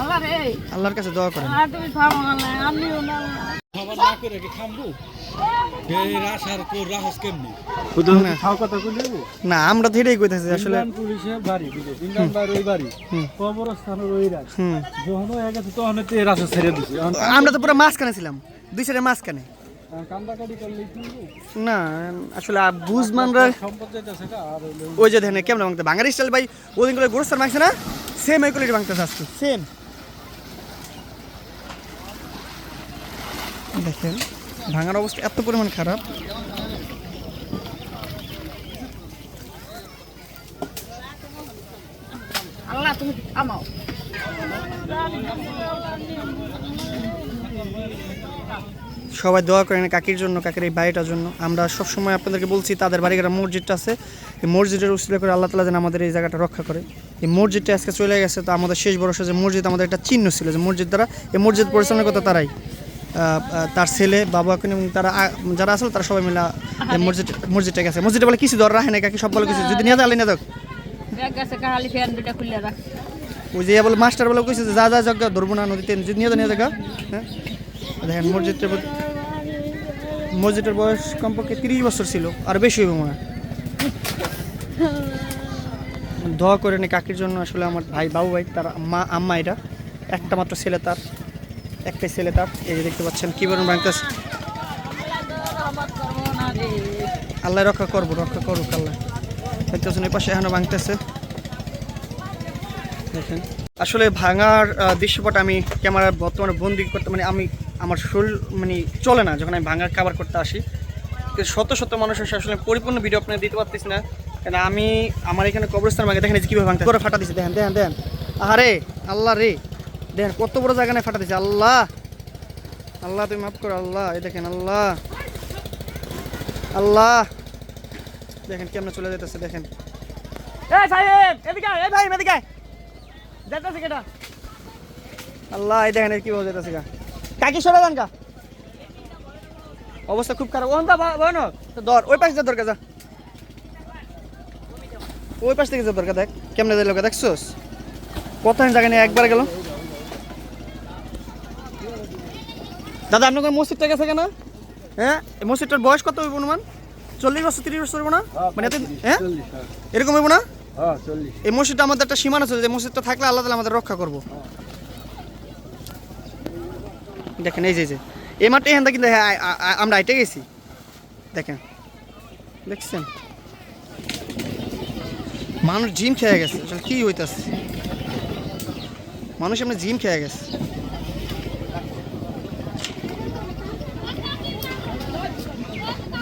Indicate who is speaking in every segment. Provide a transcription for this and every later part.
Speaker 1: আল্লাহ রে।
Speaker 2: আল্লাহর কাছে দোয়া করেন।
Speaker 1: আর তুমি থামো আল্লাহ আমিও না।
Speaker 3: খাবার না করে কি খামবো? এই রাসার কো রাহস কেমনি?
Speaker 2: না।
Speaker 3: খাও কথা কইলে
Speaker 2: না আমরা তো এটাই কইতেছি আসলে
Speaker 3: ইন্ডিয়ান পুলিশের বাড়ি বুঝে? ইন্ডিয়ান বাড়ি ওই বাড়ি। কবরস্থানের ওই রাজ যখন হয়ে গেছে তখন তো এই রাসা ছেড়ে দিছে।
Speaker 2: আমরা তো পুরো মাঝখানে ছিলাম। দুই সাইডে মাঝখানে।
Speaker 3: কান্দাকাটি
Speaker 2: না আসলে বুঝমানরা ওই যে দেখেন কেমন ভাঙতে বাঙালি স্টাইল ভাই ওদিন করে গোরস্তার মাংস না? সেম এই কোয়ালিটি ভাঙতে আজকে। সেম দেখেন ভাঙার অবস্থা এত পরিমাণ খারাপ।
Speaker 1: আল্লাহ তুমি থামাও।
Speaker 2: সবাই দোয়া করেন কাকির জন্য কাকির এই বাড়িটার জন্য। আমরা সবসময় আপনাদেরকে বলছি তাদের বাড়িঘাটা মসজিদটা আছে। এই মসজিদের উসিলা করে আল্লাহ তালা যেন আমাদের এই জায়গাটা রক্ষা করে। এই মসজিদটা আজকে চলে গেছে তো আমাদের শেষ ভরসা যে মসজিদ আমাদের একটা চিহ্ন ছিল যে মসজিদ দ্বারা এই মসজিদ পরিচালনা করতে তারাই। তার ছেলে বাবা এখন এবং তারা যারা আসলে তারা সবাই মিলে মসজিদ মসজিদটা গেছে। মসজিদে বলে কিছু দর রাখে না কাকি সব বলে কিছু। যদি নিয়ে যালে না দেখ ওই যে বলে মাস্টার বলে কইছে যে যা যা যজ্ঞ ধরবো না নদীতে যদি নিয়ে নিয়ে হ্যাঁ? দেখেন মসজিদটার প্রতি- মসজিদের বয়স কমপক্ষে তিরিশ বছর ছিল আর বেশি হবে মনে হয়। দোয়া করে নি কাকির জন্য আসলে আমার ভাই বাবু ভাই তার মা আম্মা এটা একটা মাত্র ছেলে তার। একটাই ছেলে তার, এই যে দেখতে পাচ্ছেন, কি বলেন ভাঙতেছে? আল্লাহ রক্ষা করব, রক্ষা করুক আল্লাহ। দেখতেছেন, এই পাশে এখনও ভাঙতেছে। দেখেন। আসলে ভাঙার দৃশ্যপট আমি ক্যামেরার বর্তমানে বন্দি করতে মানে আমি আমার শরীর মানে চলে না যখন আমি ভাঙার কাবার করতে আসি। শত শত মানুষ আসলে পরিপূর্ণ ভিডিও আপনার দিতে পারতেছি না। কেন আমি আমার এখানে কবরস্থান ভাঙে, দেখেন কীভাবে ভাঙতে করে ফাটা দিচ্ছে দেখেন দেখেন দেখেন। আরে আল্লাহ রে। দেখেন কত বড় জায়গা নিয়ে ফাটা দিচ্ছে আল্লাহ! আল্লাহ তুমি মাফ করো আল্লাহ। এই দেখেন আল্লাহ। আল্লাহ! দেখেন কেমনে চলে যেতেছে দেখেন। আল্লাহ এই দেখেন কি যেতেছে গা। কাকি সরে যান গা। অবস্থা খুব খারাপ। ওখান না। ধর ওই পাশে যা দরকার যা। ওই পাশ থেকে যা দরকার দেখ। কেমনে দিল দেখছোস? কত জায়গা নিয়ে একবার গেল দাদা আপনার কোনো মসজিদটা গেছে কেন? হ্যাঁ? মসজিদটার বয়স কত হইব অনুমান? চল্লিশ বছর তিরিশ বছর হইব না? মানে হ্যাঁ? এরকম হইব না?
Speaker 3: হ্যাঁ
Speaker 2: এই মসজিদটা আমাদের একটা সীমানা ছিল যে মসজিদটা থাকলে আল্লাহ তালা আমাদের রক্ষা করব। দেখেন এই যে এই যে। এই মাঠে এখান থেকে কিন্তু হ্যাঁ, আমরা আইটে গেছি। দেখেন দেখছেন? মানুষ জিম খেয়ে গেছে। আসলে কি হইতাছে? মানুষ এমনি জিম খেয়ে গেছে।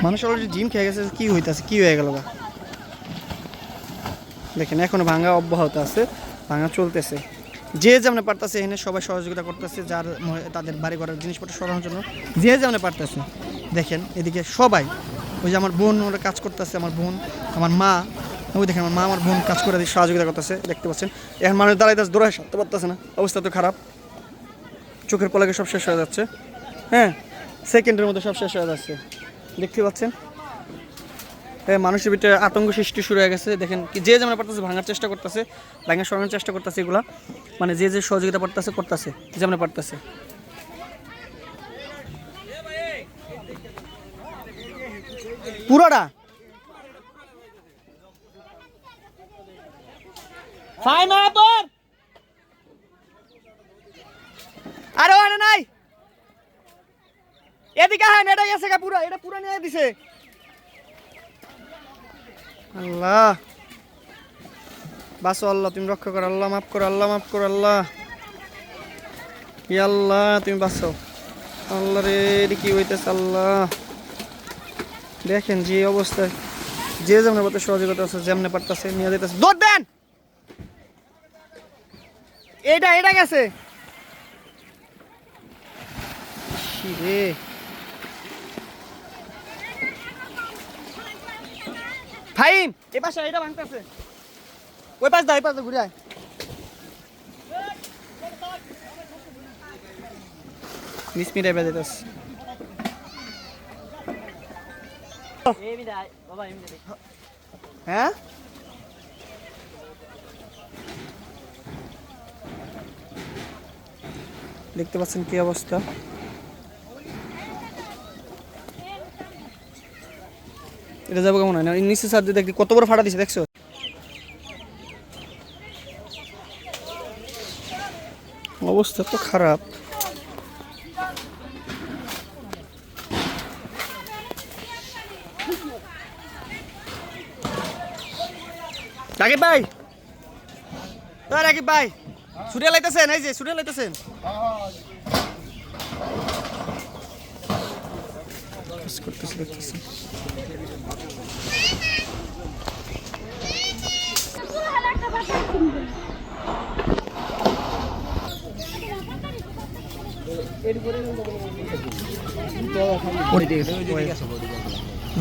Speaker 2: মানুষ অলরেডি জিম খেয়ে গেছে, কি হইতাছে, কি হয়ে গেল দেখেন, এখনও ভাঙা অব্যাহত আছে ভাঙা চলতেছে। যে যেমন পারতেছে, এখানে সবাই সহযোগিতা করতেছে, যার তাদের বাড়ি ঘরের জিনিসপত্র সরানোর জন্য। যে যেমন পারতেছে। দেখেন, এদিকে সবাই, ওই যে আমার বোন ওরা কাজ করতেছে, আমার বোন, আমার মা, ওই দেখেন আমার মা, আমার বোন কাজ করে সহযোগিতা করতেছে, দেখতে পাচ্ছেন? এখন মানুষ দাঁড়াইতে দৌড়ায় সারতে পারতেছে না, অবস্থা তো খারাপ। চোখের পলকে সব শেষ হয়ে যাচ্ছে। হ্যাঁ সেকেন্ডের মধ্যে সব শেষ হয়ে যাচ্ছে। দেখতে পাচ্ছেন? মানুষের ভিতরে আতঙ্ক সৃষ্টি শুরু হয়ে গেছে। দেখেন কি, যে যেমন পারতেছে, ভাঙার চেষ্টা করতেছে, ভাঙা সরানোর চেষ্টা করতেছে এগুলা। মানে যে যে সহযোগিতা পারতেছে, করতেছে যেমন পারতেছে। পুরোটা? ফাই মারাপর আরে নাই! এদিকে হ্যাঁ গা এটা নিয়ে দিছে। আল্লাহ। বাসো আল্লাহ, তুমি রক্ষা করো, আল্লাহ মাফ করো, আল্লাহ মাফ করো, আল্লাহ। আল্লাহ, তুমি আল্লাহ রে কি হইতেছে আল্লাহ? দেখেন যে অবস্থায় যে যেমন পথে সহযোগিতা আছে, যেমনে পারতেছে, নিয়ে যেতেছে দৌড় দেন! এটা এটা গেছে। ফাইম এ পাশে এটা ভাঙতেছে ওই পাশ দা এই পাশ দা ঘুরে আয় বিশ মিনিট বেজে যাস হ্যাঁ দেখতে পাচ্ছেন কি অবস্থা? এটা যাব কেমন হয় নিচে সার দিয়ে দেখি কত বড় ফাটা দিছে, দেখছ? অবস্থা তো খারাপ। রাকিব ভাই। রাকিব ভাই, ছুটে লাইতেছেন, এই যে ছুটে লাইতেছেন। করতেছে দেখতেছি।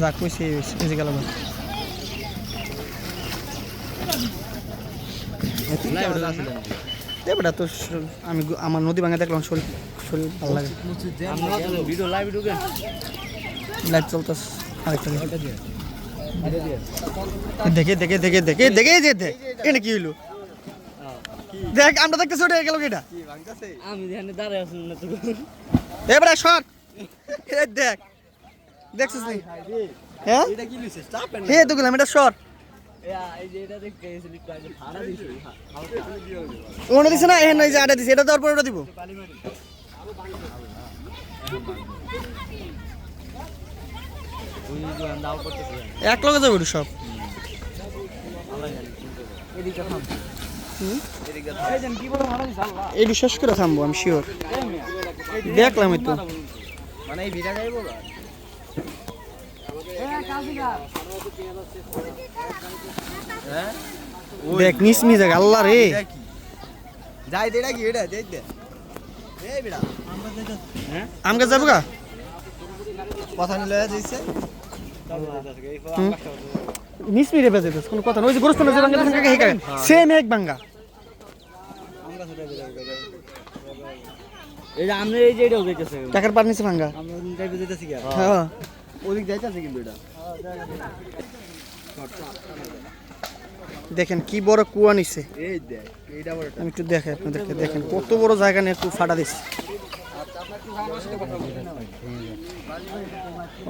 Speaker 2: যাক কইছে এই যে গেল দেবটা তো আমি আমার নদী ভাঙা দেখলাম শরীর শরীর ভালো লাগে।
Speaker 3: ভিডিও লাইভ ঢুকে
Speaker 2: লাইট চলতেস আরেকটা দেখে। দেখে দেখে দেখে দেখে যে দেখ এটা কি হইল? দেখ আমরা দেখতেছি ওটা গেল কি এটা
Speaker 1: আমি এখানে দাঁড়ায় আছি না তো
Speaker 2: এবারে শট এ দেখ। দেখছিস নি? হ্যাঁ?
Speaker 3: এটা কি লিছিস চাপ
Speaker 2: হে তো গেলাম এটা শট ওনে দিছে না এখানে এই যে আটা দিছে এটা দেওয়ার পরে ওটা দিব। এক লগে যাবে ওটা সব।
Speaker 1: এই
Speaker 2: বিশ্বাস করে থামবো আমি শিওর দেখলাম তো
Speaker 1: মানে এই ভিড়া যাইবো
Speaker 2: দেখ নিস মি দেখ আল্লাহ রে।
Speaker 3: যাই দেটা কি এটা যাই দে এই বিড়া
Speaker 2: আম যাব গা?
Speaker 3: কথা নিলে যাইছে।
Speaker 2: হুম? নিস মি রে বেজে দিস কোনো কথা না। ওই যে সেম এক বাঙ্গা।
Speaker 1: এই যে আমরা এই যে এটাও যাইতেছে।
Speaker 2: টাকার পার নিচে ভাঙ্গা।
Speaker 3: আমরা যাইতেছি কি
Speaker 2: হ্যাঁ।
Speaker 3: ওদিক যাইতেছে কিন্তু এটা।
Speaker 2: দেখেন কি বড় কুয়া নিছে।
Speaker 3: এই দেখ এইটা বড়
Speaker 2: আমি একটু দেখে আপনাদেরকে দেখেন কত বড় জায়গা নিয়ে একটু ফাটা দিছে।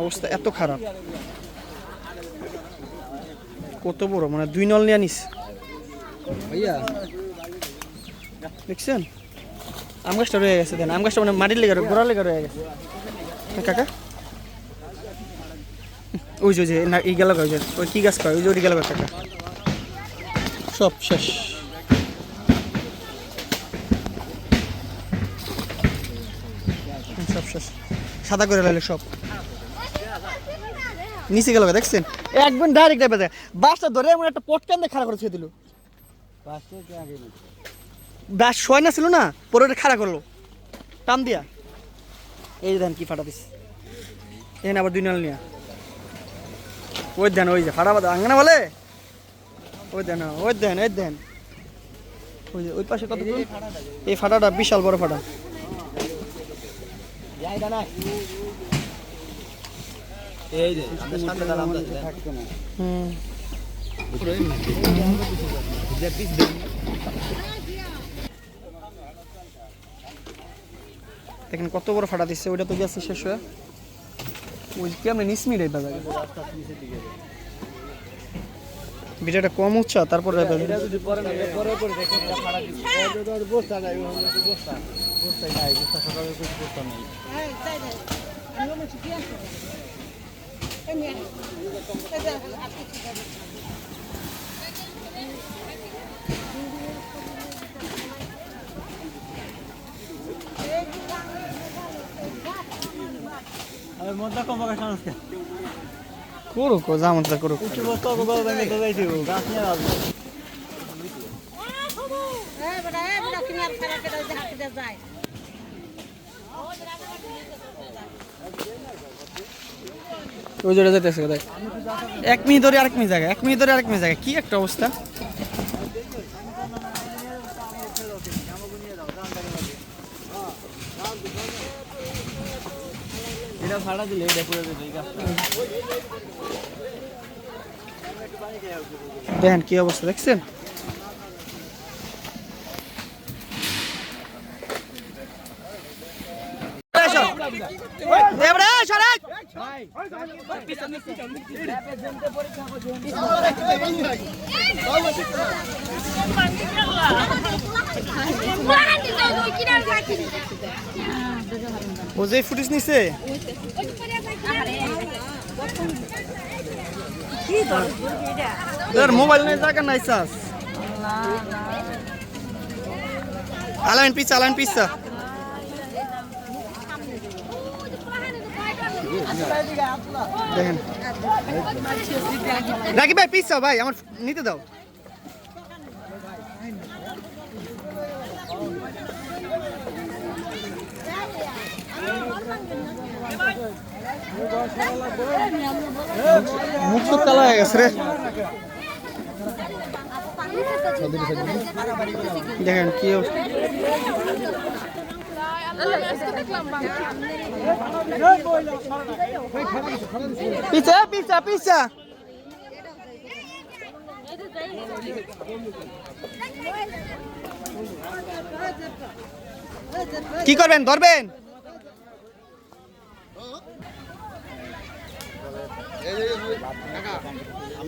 Speaker 2: অবস্থা এত খারাপ। কত বড় মানে দুই নল নিয়ে নিস
Speaker 3: ভাইয়া।
Speaker 2: দেখছেন? আম গাছটা রয়ে গেছে দেন। আম গাছটা মানে মাটির লেগে গোড়ার লেগে রয়ে গেছে। কাকা? ওই যে ওই যে না এই গেল ওই যে ওই কি গাছ কয়? ওই যে ওই গেল কাকা? সব শেষ। সব শেষ। সাদা করে লাইলে সব। নিচে গেল দেখছেন? একদম ডাইরেক্ট ডাইবে বাসটা ধরে এমন একটা পটকান দিয়ে খাড়া করে ছেড়ে দিল? বাস শয় না ছিল না পরে ওটা খাড়া করল। টান দিয়া। এই দেন কি ফাটা দিস এখানে আবার দুই নাল নিয়া। ওই দেন ওই যে ফাটা বাদা আঙ্গনা বলে? ওই দেন ওই দেন ওই দেন। ওই যে ওই পাশে কত? এই ফাটাটা। বিশাল বড় ফাটা।
Speaker 3: এই যে আমরা সামনে দাঁড়াম থাকতো না
Speaker 2: হুম দেখেন কত বড় ফাটা দিচ্ছে ওইটা তো গেছে শেষ হয়ে। ওই কেমন নিসমি রে বাজার? ভিডিওটা কম উচ্চ তারপরে
Speaker 3: নাই।
Speaker 2: করুক তা করুক
Speaker 4: Eh, eh, যায়
Speaker 2: ওই জোরে যেতেছে দেখ। এক মিনিট ধরে আরেক মিনিট জায়গা এক মিনিট ধরে আরেক মিনিট জায়গা কি একটা অবস্থা?
Speaker 1: এটা ভাড়া দিলে এটা পুরো
Speaker 2: দেখেন কি অবস্থা দেখছেন
Speaker 5: এবারে সরাই ও যে ফুটেজ নিছে? মোবাইল নেই জায়গা নাই চাস আলাইন পিছা আলাইন পিছা দেখেন। রাকি ভাই পিছা ভাই, আমার নিতে দাও। মুখ তো কালো হয়ে গেছে রে। দেখেন কি অবস্থা। পিছা পিছা পিছা কি করবেন? ধরবেন?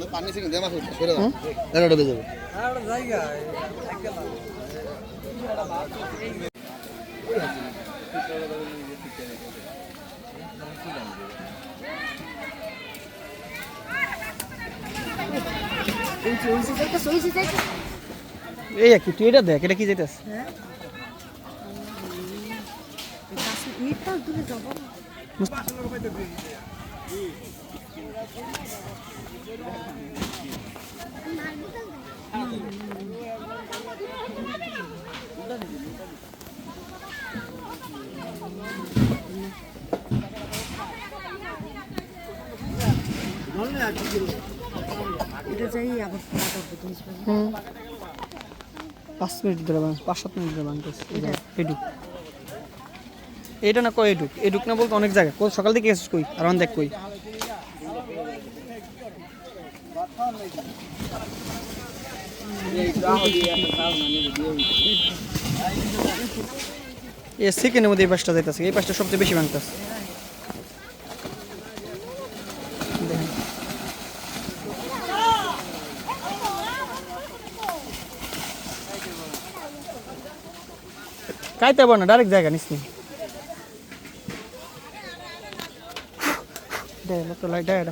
Speaker 6: পানি
Speaker 5: এই কি তুই এটা দেখ এটা কি যেতেছে? হুম পাঁচ মিনিট ধরে পাঁচ সাত মিনিট ধরে বাংতেছে এডুক। এটা না কয় এডুক? এডুক না বলতে অনেক জায়গা। সকাল থেকে এসেছিস কই? আর দেখ কই? এ সেকেন্ডের মধ্যে এই পাশটা যাইতেছে, এই পাশটা সবচেয়ে বেশি ভাঙতেছে। কাইতে পারো না ডাইরেক্ট জায়গা নিস নি। দে তো লাইট দে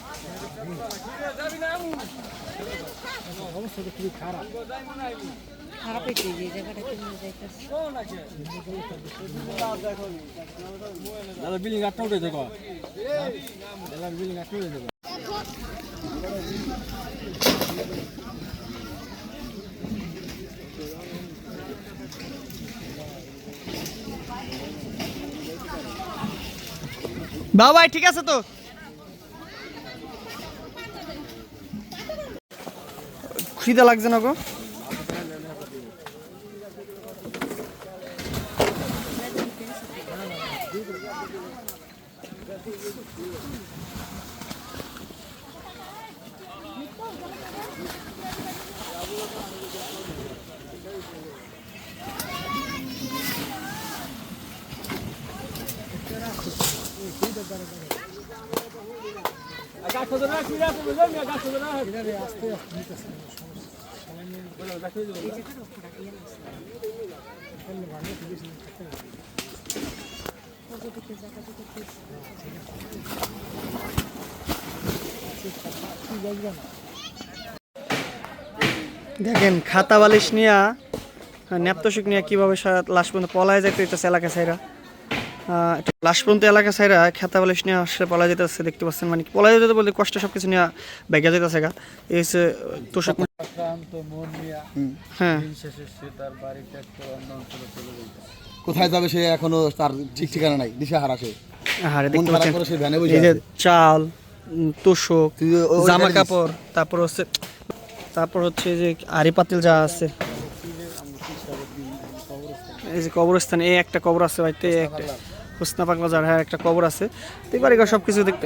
Speaker 7: খারাপ হয়েছে যে জায়গাটা কেমন যাইতেছে?
Speaker 3: দাদা বিল্ডিং আটটা উঠে দেখো দাদা বিল্ডিং আটটা উঠে দেখো
Speaker 5: বাবা ভাই ঠিক আছে তো? খিদে লাগছে না গো? দেখেন, খাতা বালিশ নিয়া নেপ্তসুক নিয়ে কীভাবে লাশ পর্যন্ত পলায় যাইতে হইতেছে এলাকা সাইরা লাশ পর্যন্ত এলাকা সাইরা খাতা বালিশ নিয়ে আসলে পলায় যেতেছে দেখতে পাচ্ছেন মানে পলায় যেতে বলতে কষ্ট সব কিছু নিয়ে ব্যাগে যেতেছে গা। এই হচ্ছে তোষক
Speaker 3: মন নিয়ে
Speaker 2: হ্যাঁ।
Speaker 3: দিন শেষে সে তার বাড়ি ত্যাগ করে অন্য অঞ্চলে চলে যাইতেছে
Speaker 6: কোথায় যাবে সে এখনও তার ঠিক ঠিকানা নাই দিশা হারা সে।
Speaker 2: আরে দেখতে পাচ্ছেন।
Speaker 6: সে ভ্যানে বসে
Speaker 2: এই যে চাল তোষক জামা কাপড় তারপর হচ্ছে তারপর হচ্ছে যে আরি পাতিল যা আছে। এই যে কবরস্থান এই একটা কবর আছে বাড়িতে একটা। হোসনা পাগলা যার হ্যাঁ একটা কবর আছে। তো এবারে সব কিছু দেখতে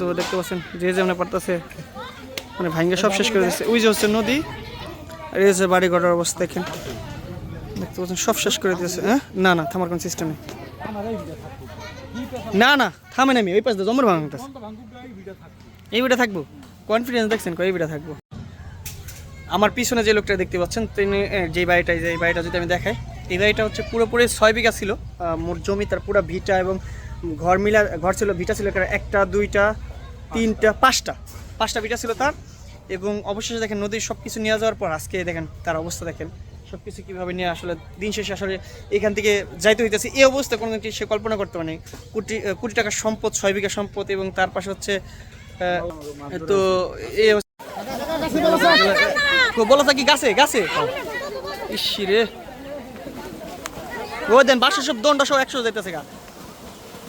Speaker 2: তো দেখতে পাচ্ছেন, যে যেমন পারতেছে মানে ভাঙ্গে সব শেষ করে দিচ্ছে ওই যে হচ্ছে নদী, আর এই হচ্ছে বাড়ি ঘরের অবস্থা দেখেন। দেখতে পাচ্ছেন, সব শেষ করে দিয়েছে হ্যাঁ? না না, থামার কোনো সিস্টেম নেই। না না থামেন আমি ওই পাশে জমর ভাঙতেছে। এই বিটা থাকব। কনফিডেন্স দেখছেন, কই বিটা থাকব। আমার পিছনে যে লোকটা দেখতে পাচ্ছেন, তিনি যে বাড়িটা যে বাড়িটা যদি আমি দেখাই, এই বাড়িটা হচ্ছে পুরোপুরি ছয় বিঘা ছিল। মোট জমি তার পুরো ভিটা এবং ঘর মিলা ঘর ছিল, ভিটা ছিল একটা, দুইটা, তিনটা, পাঁচটা। পাঁচটা ভিটা ছিল তার। এবং অবশেষে দেখেন নদীর সব কিছু নিয়ে যাওয়ার পর আজকে দেখেন তার অবস্থা দেখেন। সব কিছু কীভাবে নিয়ে আসলে দিন শেষে আসলে এখান থেকে যাইতে হইতেছে। এই অবস্থা কোনো দিন সে কল্পনা করতে পারেনি। কোটি কোটি টাকার সম্পদ, ছয় বিঘা সম্পদ এবং তার পাশে হচ্ছে তো এই বলা থাকি গাছে গাছে? ইসি রে। ও দেন বাসা সব দণ্ডা সব একশো যাইতেছে গা।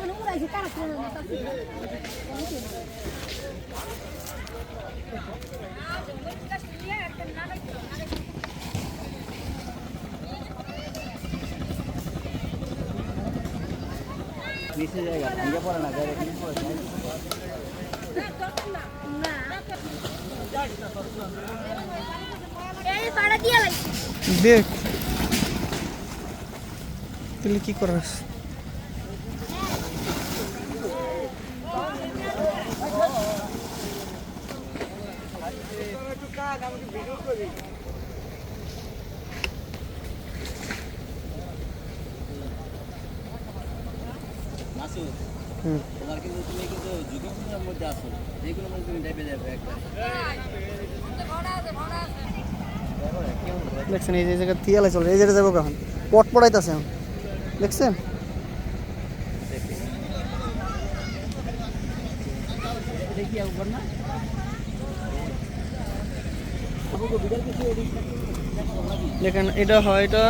Speaker 2: আরে এলাকায় শেষ হয়ে সব ভালো
Speaker 5: এই পাড়া লাগছে
Speaker 2: দেখ। তাহলে কি করাস?
Speaker 1: তোমার কিন্তু তুমি কিন্তু যুগের মধ্যে আসো যে কোনো তুমি ডেবে যাবে একবার
Speaker 2: দেখছেন এই যে জায়গা তিয়ালে চলে, এই জায়গায় যাব কখন? পট পড়াইতেছে দেখছেন? দেখেন এটা হয় এটা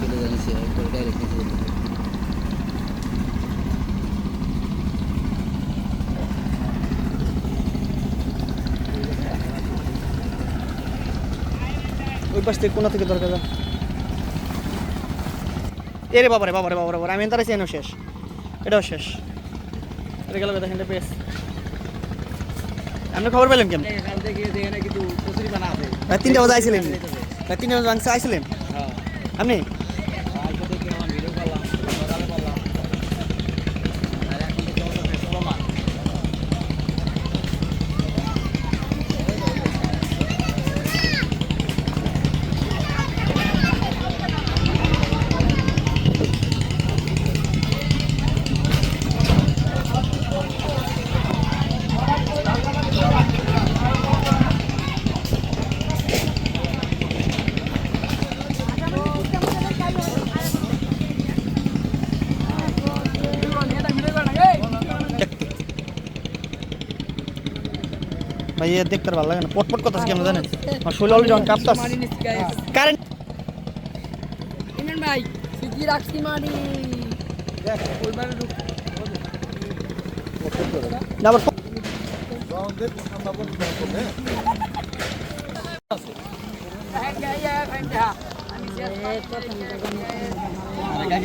Speaker 1: চলে যাচ্ছে একবার ডাইরেক্ট
Speaker 2: ওই পাশ থেকে কোনা থেকে দরকার এরে বাবারে বাবারে বাবারে বাবারে আমি তারা চেনও শেষ। এটাও শেষ। এটা গেল দেখেন পেস। আপনি খবর পেলেন কেন তিনটা বাজে আইছিলেন। তিনটা বাজে আইছিলেন?
Speaker 1: হ্যাঁ।
Speaker 2: আপনি? ভাই এ দেখতে ভালো লাগে না। পটপট কথা কেন জানেন? আমার শরীর অলরেডি অন কাঁপতাস কারেন্ট
Speaker 5: ইমরান ভাই রাখছি মারি।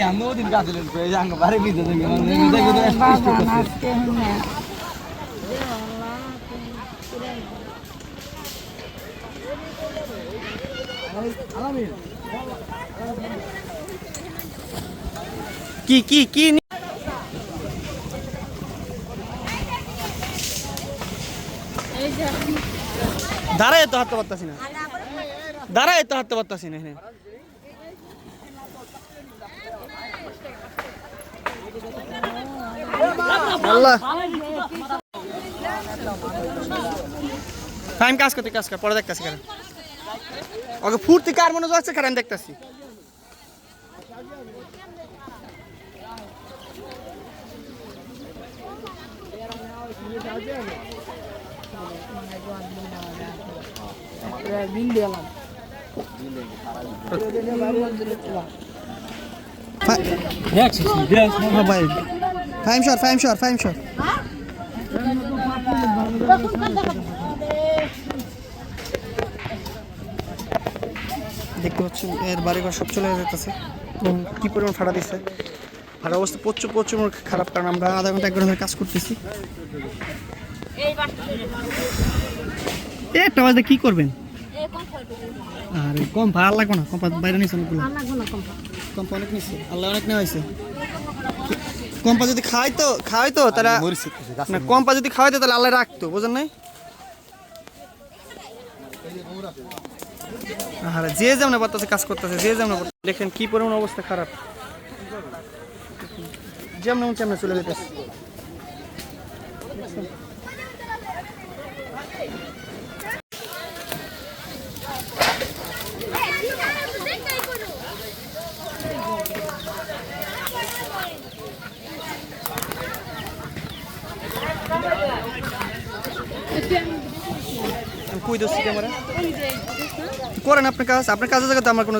Speaker 1: আমিও দিন কাজ বাড়ি
Speaker 2: কি কি কি দাঁড়ায় তো হাঁটতে পারতাছি না। দাঁড়ায় তো হাঁটতে পারতাছি না টাইম কাজ করতে, কাজ কর, পরে দেখতেছি কারণ ওকে ফুর্তি কার মনে যাচ্ছে কারণ দেখতেছি। Faim shot Faim shot Faim shot পাচ্ছেন এর বাড়িঘর সব চলে যেতেছে। এবং কী পরিমাণ ফাটা দিচ্ছে ফাটার অবস্থা প্রচুর প্রচুর খারাপ কারণ আমরা আধা ঘণ্টা এক ঘণ্টা ধরে কাজ করতেছি। একটা বাজে কি করবেন? আরে কম ভাড়া লাগবে না কম বাইরে নিয়েছে অনেকগুলো কম্পা অনেক নিচ্ছে আল্লাহ অনেক নেওয়া হয়েছে। কম্পা যদি খাওয়াই তো খাওয়াই তো তারা না কম্পা যদি খাওয়াইতো তাহলে আল্লাহ রাখতো বুঝেন নাই? আরে যে যেমন পারতেছে কাজ করতেছে, যে যেমন দেখেন কি পরিমাণ অবস্থা খারাপ। যেমন তেমন চলে যেতেছে। দোষী ক্যামেরা? করেন আপনার কাজ? আপনার কাজের জায়গাতে আমার কোনো